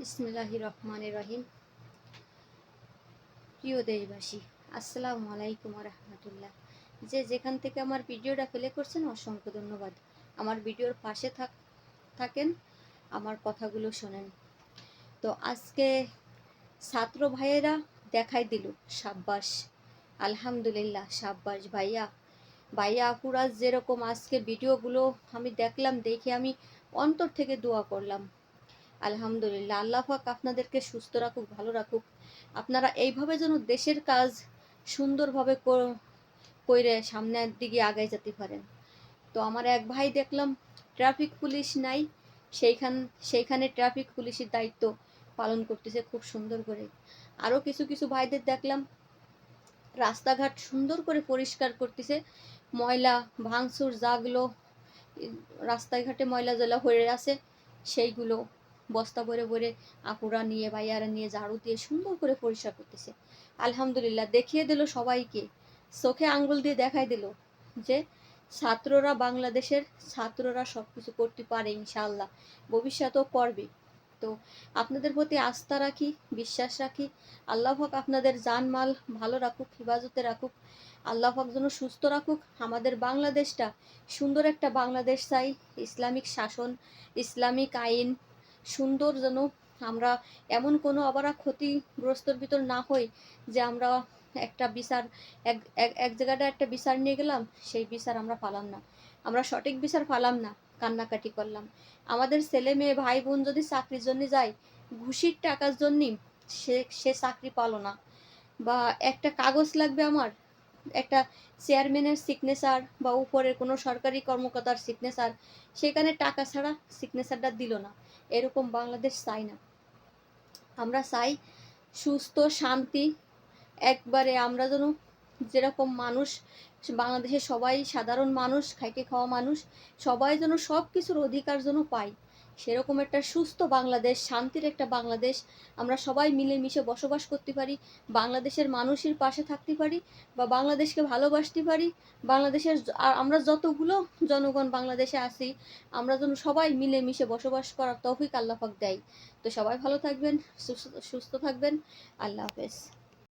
বিসমিল্লাহি রহমান রহিম প্রিয় দেশবাসী, আসসালামু আলাইকুম রহমতুল্লাহ। যে যেখান থেকে আমার ভিডিওটা ফেলে করছেন, অসংখ্য ধন্যবাদ। আমার ভিডিওর পাশে থাক, থাকেন, আমার কথাগুলো শোনেন। তো আজকে ছাত্র ভাইয়েরা দেখাই দিল সাব্বাস। আলহামদুলিল্লাহ, সাব্বাস ভাইয়া। ভাইয়া আপুরা যেরকম আজকে ভিডিওগুলো আমি দেখলাম, দেখে আমি অন্তর থেকে দোয়া করলাম। আলহামদুলিল্লাহ। আল্লাহ পাক আপনাদেরকে সুস্থ রাখুক, ভালো রাখুক। আপনারা এইভাবে যেন দেশের কাজ সুন্দরভাবে করে সামনের দিকে আগায় যেতে পারেন। তো আমার এক ভাই দেখলাম, ট্রাফিক পুলিশ নাই, সেইখান, সেইখানে ট্রাফিক পুলিশের দায়িত্ব পালন করতেছে খুব সুন্দর করে। আরও কিছু কিছু ভাইদের দেখলাম, রাস্তাঘাট সুন্দর করে পরিষ্কার করতেছে, ময়লা ভাঙচুর যাগুলো রাস্তাঘাটে ময়লা জলা হয়ে আছে, সেইগুলো বস্তা ভরে ভরে আপুরা নিয়ে ভাইয়ারা নিয়ে ঝাড়ু দিয়ে সুন্দর করে পরিষ্কার করতেছে। আলহামদুলিল্লাহ, দেখিয়ে দিল সবাইকে। চোখে আঙ্গুল দিয়ে দেখাই দিল যে ছাত্ররা বাংলাদেশের ছাত্ররা সব কিছু করতে পারে ইনশাল্লাহ ভবিষ্যতেও করবে। তো আপনাদের প্রতি আস্থা রাখি, বিশ্বাস রাখি। আল্লাহ হক আপনাদের জানমাল ভালো রাখুক, হেফাজতে রাখুক। আল্লাহ হক যেন সুস্থ রাখুক। আমাদের বাংলাদেশটা সুন্দর একটা বাংলাদেশ চাই। ইসলামিক শাসন, ইসলামিক আইন সুন্দর যেন আমরা এমন কোনো আবার ক্ষতিগ্রস্তর ভিতর না হই যে আমরা একটা বিচার, এক এক জায়গাটা একটা বিচার নিয়ে গেলাম, সেই বিচার আমরা পালাম না। আমরা সঠিক বিচার পালাম না, কান্নাকাটি করলাম। আমাদের ছেলে মেয়ে, ভাই বোন যদি চাকরির জন্য যায়, ঘুষির টাকার জন্য সে সে চাকরি পালো না। বা একটা কাগজ লাগবে আমার একটা চেয়ারম্যানের সিগনেচার বা উপরের কোনো সরকারি কর্মকর্তার সিগনেচার সেখানে টাকা ছাড়া সিগনেচারটা দিল না। এরকম বাংলাদেশ চাই না। আমরা চাই সুস্থ, শান্তি, একবারে আমরা যেন যেরকম মানুষ বাংলাদেশে সবাই সাধারণ মানুষ খাইতে খাওয়া মানুষ, সবাই যেন সব কিছুর অধিকার যেন পাই সেরকম একটা সুস্থ বাংলাদেশ, শান্তির একটা বাংলাদেশ আমরা সবাই মিলেমিশে বসবাস করতে পারি, বাংলাদেশের মানুষের পাশে থাকতে পারি বা বাংলাদেশকে ভালোবাসতে পারি। বাংলাদেশের আমরা যতগুলো জনগণ বাংলাদেশে আছি, আমরা যেন সবাই মিলেমিশে বসবাস করার তৌফিক আল্লাহ পাক দেয়। তো সবাই ভালো থাকবেন সুস্থ থাকবেন। আল্লাহ হাফেজ।